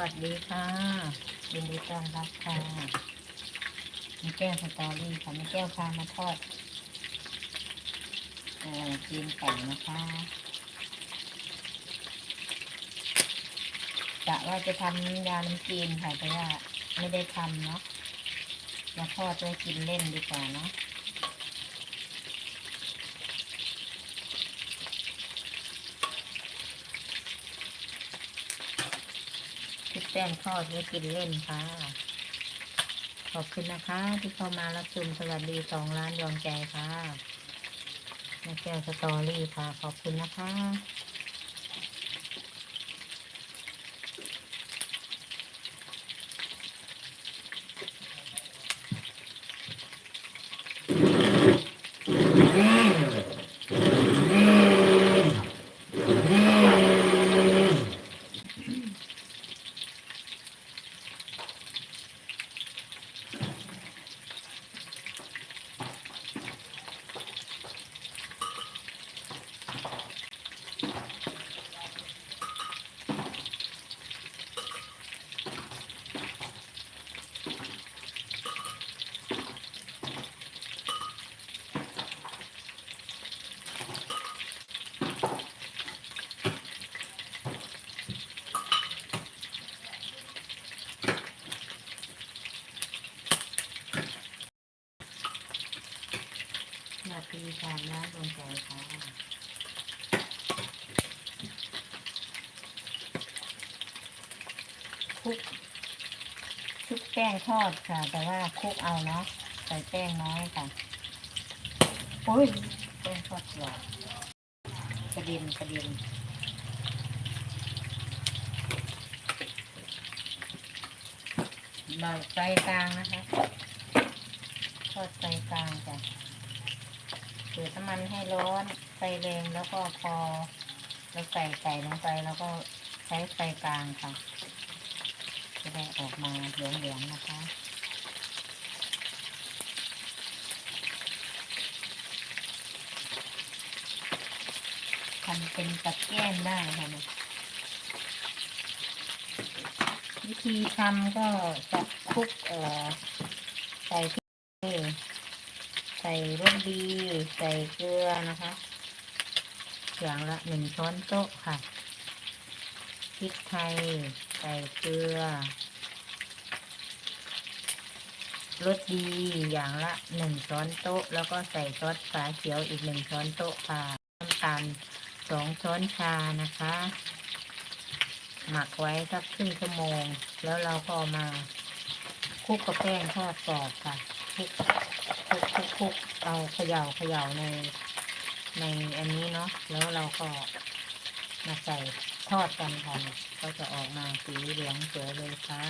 วัสดีค่ะยินดีต้อนรับค่ะมีแก้วสตอรี่ค่ะมีแก้วพามาทอดเอ่อจีนไก่นะคะกะว่าจะทำยาน้ำจีนค่ะแต่ว่าไม่ได้ทำเนาะมาทอดไว้กินเล่นดีกว่าเนาะคิดแป้งทอดไว้กินเล่นค่ะ ขอบคุณนะคะ ที่เข้ามารับชมสวัสดีสองล้านยองใจค่ะแม่แก้วสตอรี่ค่ะ ขอบคุณนะคะอ ยากามล้านดวงใจค่ะคลุกคลุกแป้งทอดค่ะ แต่ว่าคลุกเอาเนาะใส่แป้งน้อยค่ะโอ้ยแป้งทอดกรอบกระเด็นกระเด็นเบาไฟกลางนะคะ ทอดไฟกลางจ้ะ ปิดน้ำมันให้ร้อนไฟแรงแล้วก็พอเราใส่ไก่ลงไปแล้วก็ใช้ไฟกลางค่ะ จะได้ออกมาเหลืองๆนะคะทำเป็นตะแกรงได้ค่ะ วิธีทำก็จะคลุกเอ่อใส่พริก ส่รสดี ใส่เกลือนะคะ อย่างละหนึ่งช้อนโต๊ะค่ะพริกไทย ใส่เกลือรสดีอย่างละหนึ่งช้อนโต๊ะ แล้วก็ใส่ซอสฝาเขียวอีกหนึ่งช้อนโต๊ะค่ะน้ำตาลสองช้อนชานะคะ หมักไว้สักครึ่งชั่วโมง แล้วเราก็เอมาคลุกกับแป้งทอดกรอบค่ะคลุก คลุกคุกเอาเขย่าเขย่าในในอันนี้เนาะแล้วเราก็มาใส่ทอดกันค่ะก็จะออกมาสีเหลืองสวยเลยค่ะ